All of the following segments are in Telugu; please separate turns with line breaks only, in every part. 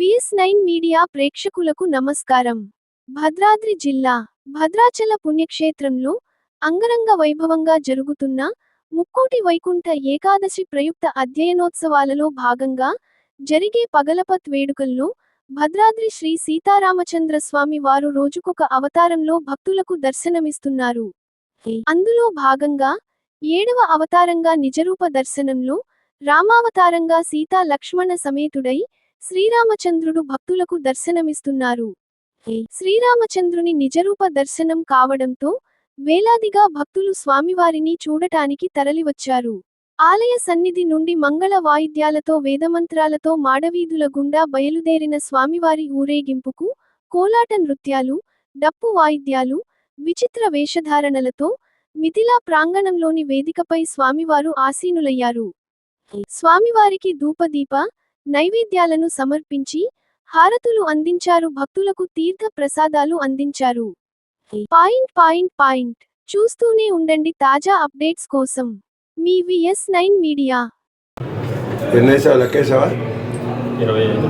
విఎస్ నైన్ మీడియా ప్రేక్షకులకు నమస్కారం. భద్రాద్రి జిల్లా భద్రాచల పుణ్యక్షేత్రంలో అంగరంగ వైభవంగా జరుగుతున్న ముక్కోటి వైకుంఠ ఏకాదశి ప్రయుక్త అధ్యయనోత్సవాలలో భాగంగా జరిగే పగలపత్ వేడుకల్లో భద్రాద్రి శ్రీ సీతారామచంద్ర స్వామి వారు రోజుకొక అవతారంలో భక్తులకు దర్శనమిస్తున్నారు. అందులో భాగంగా ఏడవ అవతారంగా నిజరూప దర్శనంలో రామావతారంగా సీతా లక్ష్మణ సమేతుడై శ్రీరామచంద్రుడు భక్తులకు దర్శనమిస్తున్నారు. శ్రీరామచంద్రుని నిజరూప దర్శనం కావడంతో వేలాదిగా భక్తులు స్వామివారిని చూడటానికి తరలివచ్చారు. ఆలయ సన్నిధి నుండి మంగళ వాయిద్యాలతో వేదమంత్రాలతో మాడవీధుల గుండా బయలుదేరిన స్వామివారి ఊరేగింపుకు కోలాట నృత్యాలు డప్పు వాయిద్యాలు విచిత్ర వేషధారణలతో మిథిలా ప్రాంగణంలోని వేదికపై స్వామివారు ఆసీనులయ్యారు. స్వామివారికి ధూపదీప నైవేద్యాలను సమర్పించి హారతులు అందించారు భక్తులకు తీర్థ ప్రసాదాలు అందించారు. Point point point. చూస్తూనే ఉండండి తాజా అప్డేట్స్ కోసం మీ విఎస్ నైన్ మీడియా.
లెక్కేసావా
ఇరవై ఐదు.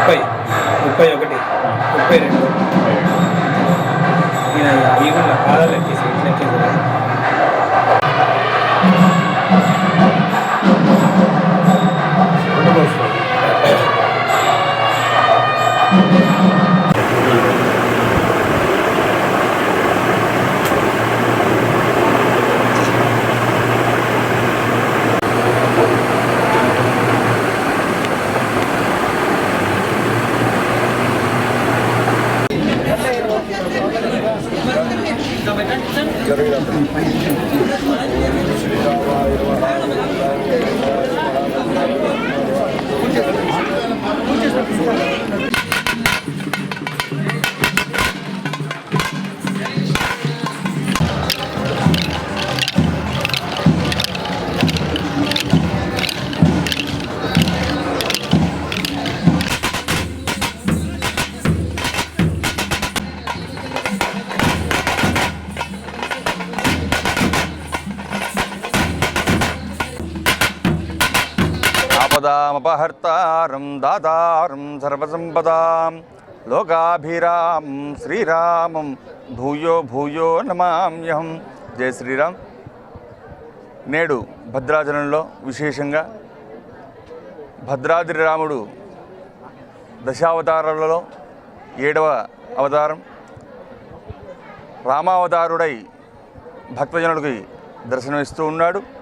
ముప్పై
ముప్పై ఒకటి ముప్పై రెండు. నేను ఈ ఉన్న పాదాలు లెక్కేసి ചെറിയ
ఆపదామపహర్తారం దాతారం సర్వసంపదాం. లోకాభిరామం శ్రీరామం భూయో భూయో నమామ్యహం జయ శ్రీరామ్. నేడు భద్రాచలంలో విశేషంగా భద్రాద్రి రాముడు దశావతారాలలో ఏడవ అవతారం. రామావతారుడై భక్తజనుడికి దర్శనమిస్తూ ఉన్నాడు.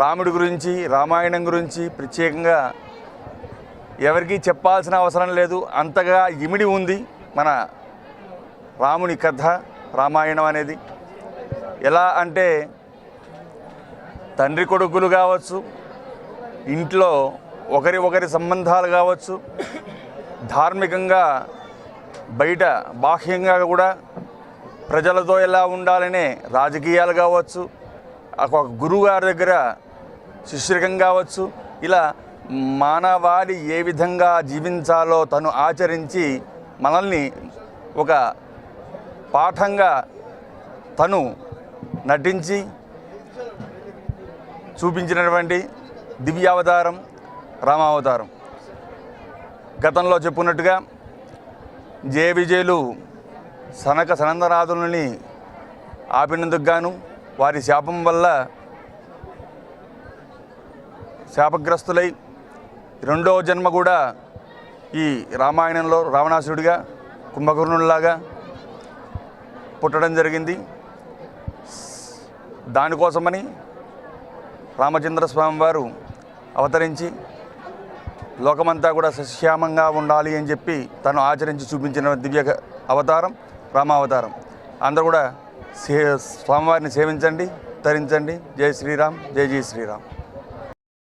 రాముడి గురించి రామాయణం గురించి ప్రత్యేకంగా ఎవరికీ చెప్పాల్సిన అవసరం లేదు. అంతగా ఇమిడి ఉంది మన రాముని కథ రామాయణం అనేది. ఎలా అంటే తండ్రి కొడుకులు కావచ్చు ఇంట్లో ఒకరి ఒకరి సంబంధాలు కావచ్చు ధార్మికంగా బయట బాహ్యంగా కూడా ప్రజలతో ఎలా ఉండాలనే రాజకీయాలు కావచ్చు ఒక గురువు గారి దగ్గర శిష్యరికం కావచ్చు. ఇలా మానవాళి ఏ విధంగా జీవించాలో తను ఆచరించి మనల్ని ఒక పాఠంగా తను నటించి చూపించినటువంటి దివ్యావతారం రామావతారం. గతంలో చెప్పుకున్నట్టుగా జయ విజయులు సనక సనందనాథులని ఆపినందుకు గాను వారి శాపం వల్ల శాపగ్రస్తులై రెండో జన్మ కూడా ఈ రామాయణంలో రావణాసురుడిగా కుంభకర్ణుడిలాగా పుట్టడం జరిగింది. దానికోసమని రామచంద్ర స్వామి వారు అవతరించి లోకమంతా కూడా సస్యామంగా ఉండాలి అని చెప్పి తను ఆచరించి చూపించిన దివ్య అవతారం రామావతారం. అందరూ కూడా సే స్వామివారిని సేవించండి తరించండి. జై శ్రీరామ్ జై జై శ్రీరామ్.